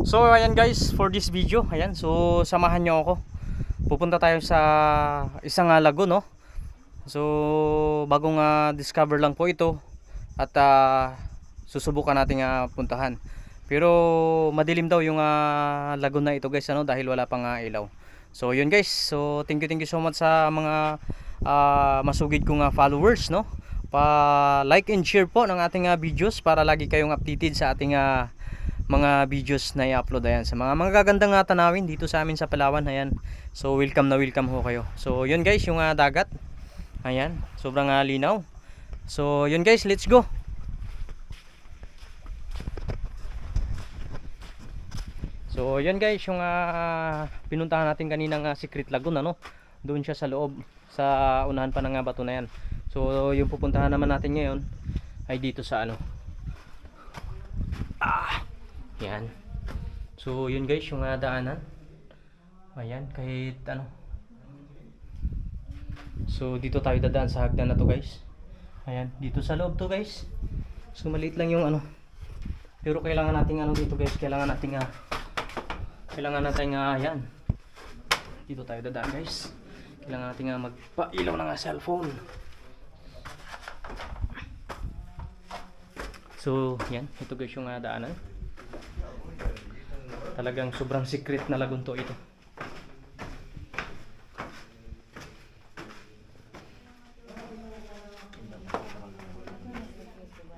So ayan guys, for this video, ayan, so samahan nyo ako. Pupunta tayo sa isang uh, lago, no? So bagong ah, discover lang po ito at ah, susubukan nating ah, puntahan. Pero madilim daw yung ah, lago na ito guys, ano, dahil wala pang ah, ilaw. So yun guys, so thank you thank you so much sa mga ah, masugid kong ah, followers, no? Pa like and share po ng ating ah, videos para lagi kayong updated sa ating ah, mga videos na i-upload ayan sa mga mga gagandang tanawin dito sa amin sa Palawan ayan. So welcome na welcome ho kayo. So yun guys yung uh, dagat. Ayan sobrang uh, linaw. So yun guys let's go. So yun guys yung uh, pinuntahan natin kaninang uh, secret lagoon ano doon siya sa loob sa unahan pa ng bato na yan. So yung pupuntahan naman natin ngayon ay dito sa ano yan. So, yun guys, yung uh, daanan. Ayan, kahit ano. So, dito tayo dadaan sa hagdan na to guys. Ayan, dito sa loob to guys. So, maliit lang yung ano. Pero kailangan nating ano dito guys. Kailangan nating uh, kailangan nating uh, ayan. Dito tayo dadaan guys. Kailangan nating uh, magpailaw ng cellphone. So, yan. Ito guys yung uh, daanan. Talagang sobrang secret na lagunto ito.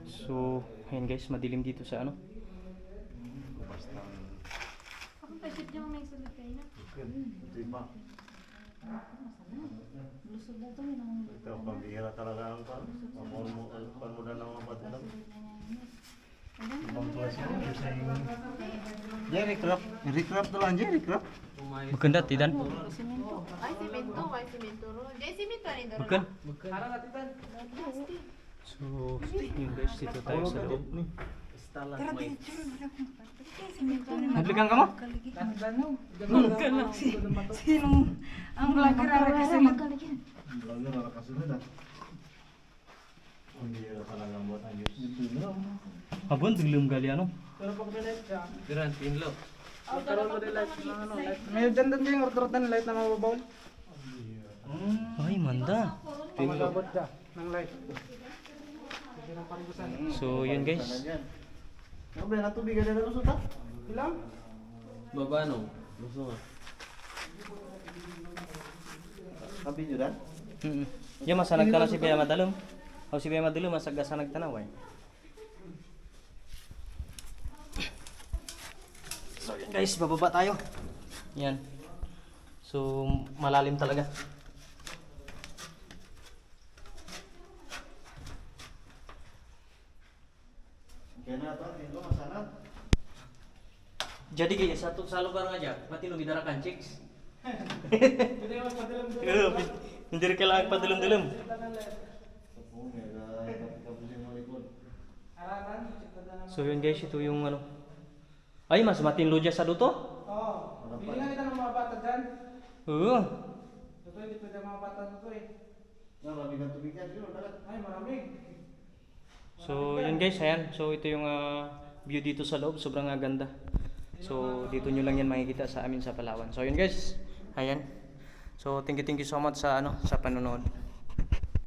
So, ayan guys, madilim dito sa ano. Ako pasip yung may sulit kayo na. Lusog na ito, Ito, pambihira talaga ang pan. Na ng mga batulang. Ibang klase mo, isa yung... Ya, dia rekrut rekrut tuh lanjut rekrut bukan tadi dan bukan so English itu tayo sa loob Naglikan Bukan mo? Bukan lang si sinong ang vlogger ara ang buhat ang Diyos. Ito na. Abon, dilim gali ano? May dyan doon yung order light na mababaw. Ay, manda. Ka ng light. So, yun guys. Ano ba, natubigan na lusot ha? Ilang? Baba no? Luso nga. Kapi nyo dan? Mm. Yung masanag tanaw si Pia Madalum. O si Pia Madalum masagasanag tanaw ay. So yan guys, bababa tayo. Yan. So malalim talaga. Jadi kaya satu sa lugar aja, mati lu bidarakan chicks. Hindi mo padalam doon. Hindi kailangan padulum-dulum. Tapong, may kapusin mo likod. Araran, kita na. So yun guys, ito yung ano. Ay, mas matin luja sa duto? Oo. Hindi nga kita ng mga bata dyan. Oo. Ito hindi pwede mga bata dito eh. Marami kang tubig yan. Ay, maraming. So yun guys, ayan. So ito yung ah, view dito sa loob, sobrang ah, ganda. So dito nyo lang yan makikita sa amin sa Palawan. So yun guys, ayan. So thank you thank you so much sa ano sa panonood.